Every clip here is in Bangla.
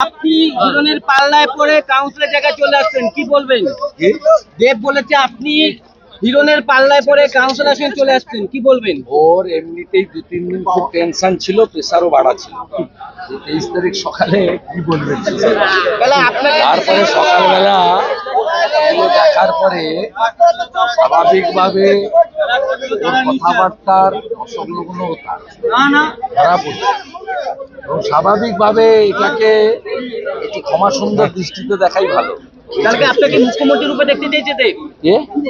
আপনি হিরণের পাল্লায় পড়ে কাউন্সিলের জায়গায় চলে আসছেন কি বলবেন? দেব বলেছে আপনি হিরণের পাল্লায় পড়ে কাউন্সিল আসেন চলে আসছেন কি বলবেন? ওর এমনিতেই দু তিন দিন খুব টেনশন ছিল প্রেসারও বাড়া ছিল তেইশ তারিখ সকালে কি বলবেন তারপরে সকালবেলা দেখার পরে স্বাভাবিকভাবে কথাবার্তার অসংলগ্ন তার না না। ধরা পড়ছে এবং স্বাভাবিকভাবে এটাকে একটু ক্ষমা সুন্দর দৃষ্টিতে দেখাই ভালো। তাহলে কি আপনাকে মুখ্যমন্ত্রী রূপে দেখতে চাইছে দেব?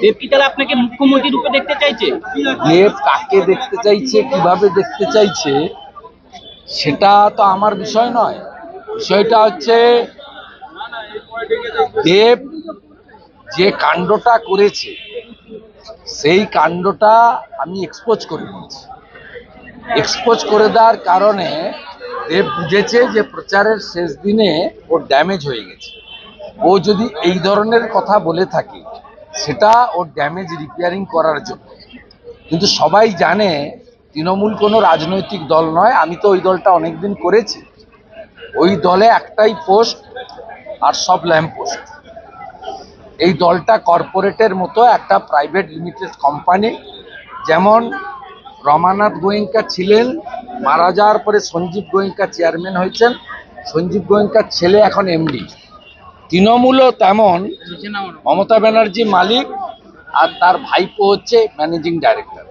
দেব কি তাহলে আপনাকে মুখ্যমন্ত্রী রূপে দেখতে চাইছে? দেব কাকে দেখতে চাইছে কীভাবে দেখতে চাইছে সেটা তো আমার বিষয় নয়। বিষয়টা হচ্ছে দেব যে কাণ্ডটা করেছে সেই কাণ্ডটা আমি এক্সপোজ করে দিয়েছি এক্সপোজ করে দেওয়ার কারণে দেব বুঝেছে যে প্রচারের শেষ দিনে ওর ড্যামেজ হয়ে গেছে। ও যদি এই ধরনের কথা বলে থাকে, সেটা ওর ড্যামেজ রিপেয়ারিং করার জন্য। কিন্তু সবাই জানে তৃণমূল কোনো রাজনৈতিক দল নয়, আমি তো ওই দলটা অনেকদিন করেছি। ওই দলে একটাই পোস্ট আর সব ল্যাম্প পোস্ট এই দলটা কর্পোরেটের মতো একটা প্রাইভেট লিমিটেড কোম্পানি যেমন রমানাথ গোয়েঙ্কা ছিলেন, মারা যাওয়ার পরে সঞ্জীব গোয়েঙ্কা চেয়ারম্যান হয়েছেন। সঞ্জীব গোয়েঙ্কার ছেলে এখন এমডি তৃণমূলও তেমন। মমতা ব্যানার্জি মালিক আর তার ভাইপো হচ্ছে ম্যানেজিং ডাইরেক্টর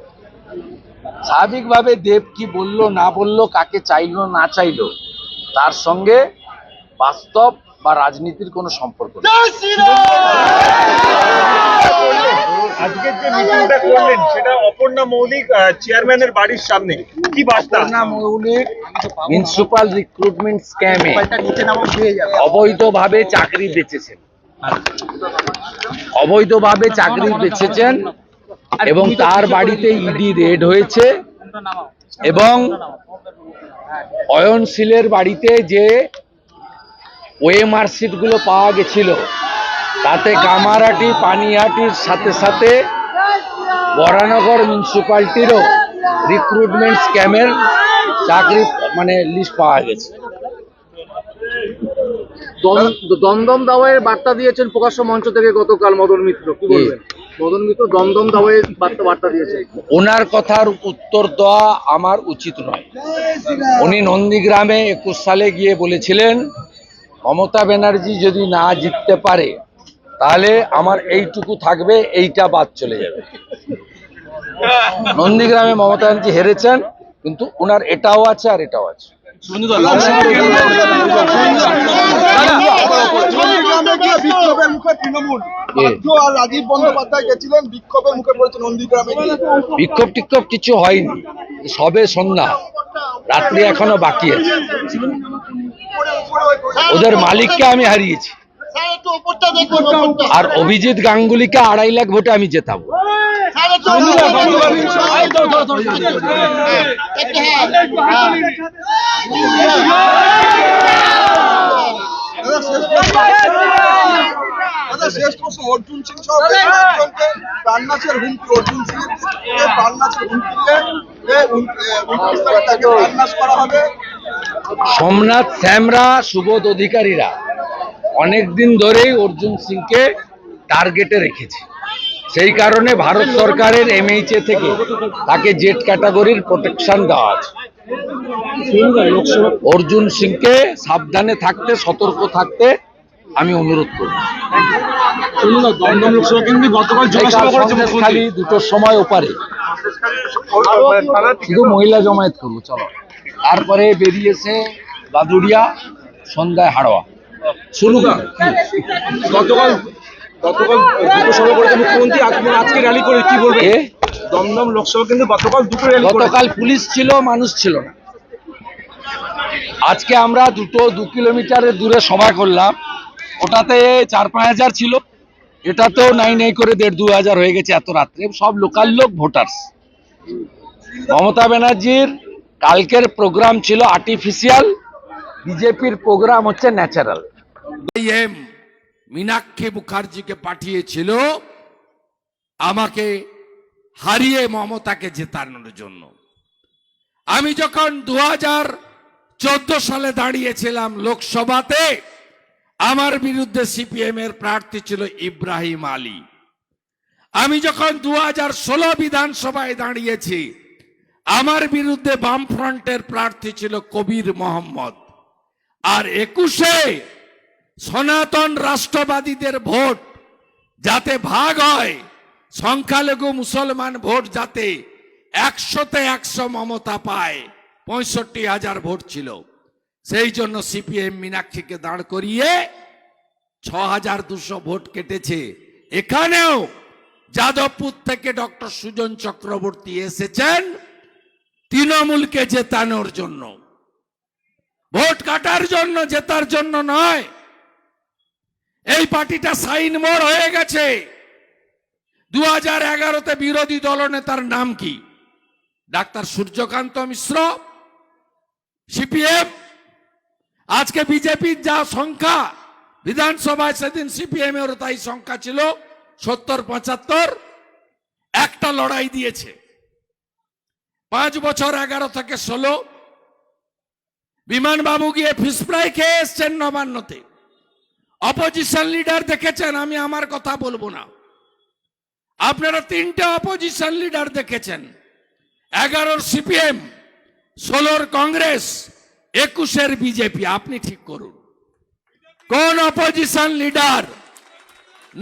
স্বাভাবিকভাবে দেব কি বলল, না বলল, কাকে চাইলো, না চাইলো, তার সঙ্গে বাস্তব বা রাজনীতির কোনো সম্পর্ক নেই। আজকের যে মিটিংটা করলেন সেটা অপর্ণা মৌলিক আহ, চেয়ারম্যানের বাড়ির সামনে। কি বার্তা? অপর্ণা মৌলিক মিউনিসিপাল রিক্রুটমেন্ট স্ক্যামে অবৈধভাবে চাকরি বেচেছেন। অবৈধভাবে চাকরি বেচেছেন এবং তার বাড়িতে ইডি রেড হয়েছে এবং অয়নশীলের বাড়িতে যে ওএমআরগুলো পাওয়া গেছিল। তাতে কামারহাটি পানিহাটির সাথে সাথে বরানগর মিউনিসিপালিটিরও রিক্রুটমেন্ট স্ক্যামের চাকরি মানে লিস্ট পাওয়া গেছে। দম- দমদম দাওয়াইয়ের বার্তা দিয়েছেন প্রকাশ্য মঞ্চ থেকে গতকাল মদন মিত্র। কি বলবেন? মদন মিত্র দমদম দাওয়াইয়ের বার্তা বার্তা দিয়েছে ওনার কথার উত্তর দেওয়া আমার উচিত নয়। উনি নন্দীগ্রামে একুশ সালে গিয়ে বলেছিলেন মমতা ব্যানার্জি যদি না জিততে পারে তাহলে আমার এইটুকু থাকবে এইটা বাদ চলে যাবে। নন্দীগ্রামে মমতা ব্যানার্জি হেরেছেন কিন্তু ওনার এটাও আছে আর এটাও আছে। বিক্ষোভের মুখে তৃণমূল। আর রাজীব বন্দ্যোপাধ্যায় গেছিলেন বিক্ষোভের মুখে পড়েছে নন্দীগ্রামে বিক্ষোভ টিক্ষোভ কিছু হয়নি সবে সন্ধ্যা রাত্রি এখনও বাকি আছে। ওদের মালিককে আমি হারিয়েছি আর অভিজিৎ গাঙ্গুলিকে আড়াই লাখ ভোটে আমি জেতাবো হ্যাঁ শেষ প্রশ্ন। অর্জুন সিং সহ হুমকি অর্জুন সিং হুমকি দিয়ে তারিখ তাকে প্রাণনাশ করা হবে সোমনাথ শ্যামরা সুবোধ অধিকারীরা অনেক দিন ধরেই অর্জুন সিংকে টার্গেটে রেখেছে। সেই কারণে ভারত সরকারের এমএইচএ থেকে তাকে জেট ক্যাটাগরির প্রোটেকশন দেওয়া আছে। অর্জুন সিংকে সাবধানে থাকতে, সতর্ক থাকতে আমি অনুরোধ করব। দুটোর সময় ওপারে। শুধু মহিলা জমায়েত করব, চলো। তারপরে বেরিয়েছে গাদুরিয়া সন্ধ্যায় হাড়োয়া। শুরু। গতকাল গতকাল দুটো সভা করেছে মুখ্যমন্ত্রী আজকে আজকে র্যালি করে কি বলবেন এ দমদম লোকসভা কেন্দ্রে গতকাল দুটো র্যালি গতকাল পুলিশ ছিল মানুষ ছিল না। আজকে আমরা দুটো দু কিলোমিটারের দূরে সভা করলাম। ওটাতে চার পাঁচ হাজার ছিল। এটাতেও নাই নাই করে দেড় দু হাজার হয়ে গেছে এত রাত্রে। সব লোকাল লোক ভোটার্স মমতা ব্যানার্জির কালকের প্রোগ্রাম ছিল আর্টিফিশিয়াল বিজেপির প্রোগ্রাম হচ্ছে ন্যাচারাল এম মীনাক্ষী মুখার্জিকে পাঠিয়েছিল আমাকে হারিয়ে মমতাকে জেতানোর জন্য। আমি যখন দু চোদ্দ সালে দাঁড়িয়েছিলাম লোকসভাতে, আমার বিরুদ্ধে সিপিএম এর প্রার্থী ছিল ইব্রাহিম আলী। আমি যখন দু হাজার ষোলো বিধানসভায় দাঁড়িয়েছি আমার বিরুদ্ধে বামফ্রন্টের প্রার্থী ছিল কবির মোহাম্মদ। আর একুশে সনাতন রাষ্ট্রবাদীদের ভোট, যাতে ভাগ হয়, সংখ্যালঘু মুসলমান ভোট যাতে একশোতে একশো মমতা পায়, পঁয়ষট্টি হাজার ভোট ছিল। সেই জন্য সিপিএম মীনাক্ষীকে দাঁড় করিয়ে ছ হাজার দুশো ভোট কেটেছে। এখানেও যাদবপুর থেকে ডক্টর সুজন চক্রবর্তী এসেছেন। তৃণমূলকে জেতানোর জন্য। ভোট কাটার জন্য জেতার জন্য নয়। এই পার্টিটা সাইন মোড় হয়ে গেছে। দু হাজার এগারোতে বিরোধী দলনেতার নাম কি? Doctor Suryakanta Mishra, CPM. আজকে বিজেপির যা সংখ্যা, বিধানসভায় সেদিন সিপিএম এর তাই সংখ্যা ছিল সত্তর, পঁচাত্তর। একটা লড়াই দিয়েছে। পাঁচ বছর, এগারো থেকে ষোলো। বিমানবাবু গিয়ে ফিস ফ্রাই খেয়ে এসছেন নবান্নতে। অপোজিশন লিডার দেখেছেন, আমি আমার কথা বলব না। আপনারা তিনটে অপোজিশন লিডার দেখেছেন। এগারোর সিপিএম ষোলোর কংগ্রেস, একুশের বিজেপি আপনি ঠিক করুন। কোন opposition leader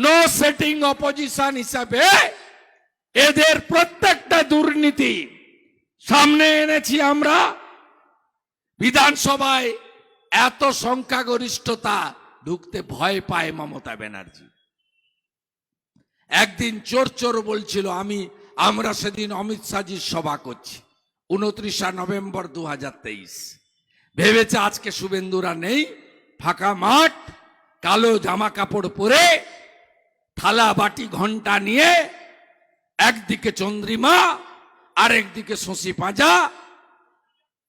no setting opposition হিসাবে এদের প্রত্যেকটা দুর্নীতি সামনে এনেছি আমরা বিধানসভায় এত সংখ্যাগরিষ্ঠতা ঢুকতে ভয় পায় মমতা ব্যানার্জি। একদিন চোর চোর বলছিল, আমি, আমরা সেদিন অমিত শাহজির সভা করছি, উনত্রিশা নভেম্বর দু হাজার তেইশ। ভেবেছে আজকে শুভেন্দুরা নেই, ফাঁকা মাঠ, কালো জামা কাপড় পরে, থালা বাটি ঘণ্টা নিয়ে একদিকে চন্দ্রিমা আরেকদিকে শশী পাঁজা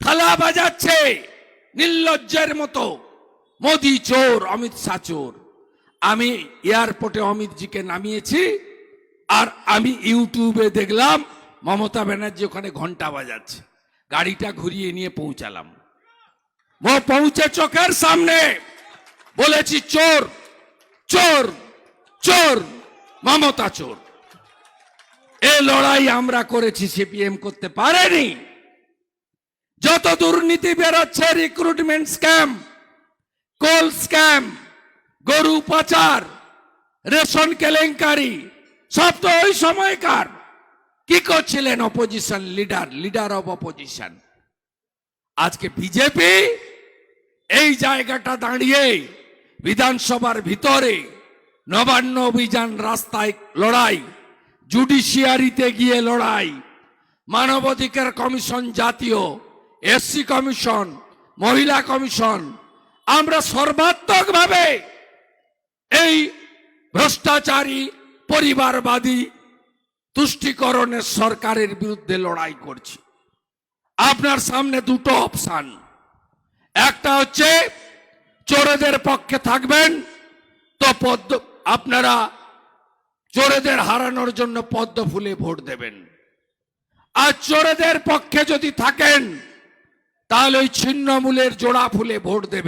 থালা বাজাচ্ছে, নির্লজ্জের মতো। মোদি চোর, অমিত শাহ চোর। আমি এয়ারপোর্টে অমিতজিকে নামিয়েছি, আর আমি ইউটিউবে দেখলাম, মমতা ব্যানার্জি ওখানে ঘণ্টা বাজাচ্ছে। গাড়িটা ঘুরিয়ে নিয়ে পৌঁছালাম। ও পৌঁছে চোখের সামনে, বলেছি চোর চোর চোর, মমতা চোর। এ লড়াই আমরা করেছি, সিপিএম করতে পারেনি। যত দুর্নীতি বেরোচ্ছে রিক্রুটমেন্ট স্ক্যাম কোল স্ক্যাম গরু পাচার, রেশন কেলেঙ্কারি, সব তো ওই সময়কার। কি করছিলেন opposition leader leader of opposition আজকে বিজেপি এই জায়গাটা দাঁড়িয়ে বিধানসভার ভিতরে নবান্ন অভিযান রাস্তায় লড়াই। জুডিশিয়ারিতে গিয়ে লড়াই। মানবাধিকার কমিশন জাতীয় এসসি কমিশন, মহিলা কমিশন, আমরা সর্বাত্মকভাবে এই ভ্রষ্টাচারী, পরিবারবাদী, তুষ্টিকরণের সরকারের বিরুদ্ধে লড়াই করছি। আপনার সামনে দুটো অপশান। একটা হচ্ছে, চোরেদের পক্ষে থাকবেন, তো আপনারা চোরেদের হারানোর জন্য পদ্ম ফুলে ভোট দেবেন। আর চোরেদের পক্ষে যদি থাকেন, তাহলে ওই ছিন্নমূলের জোড়া ফুলে ভোট দেবেন।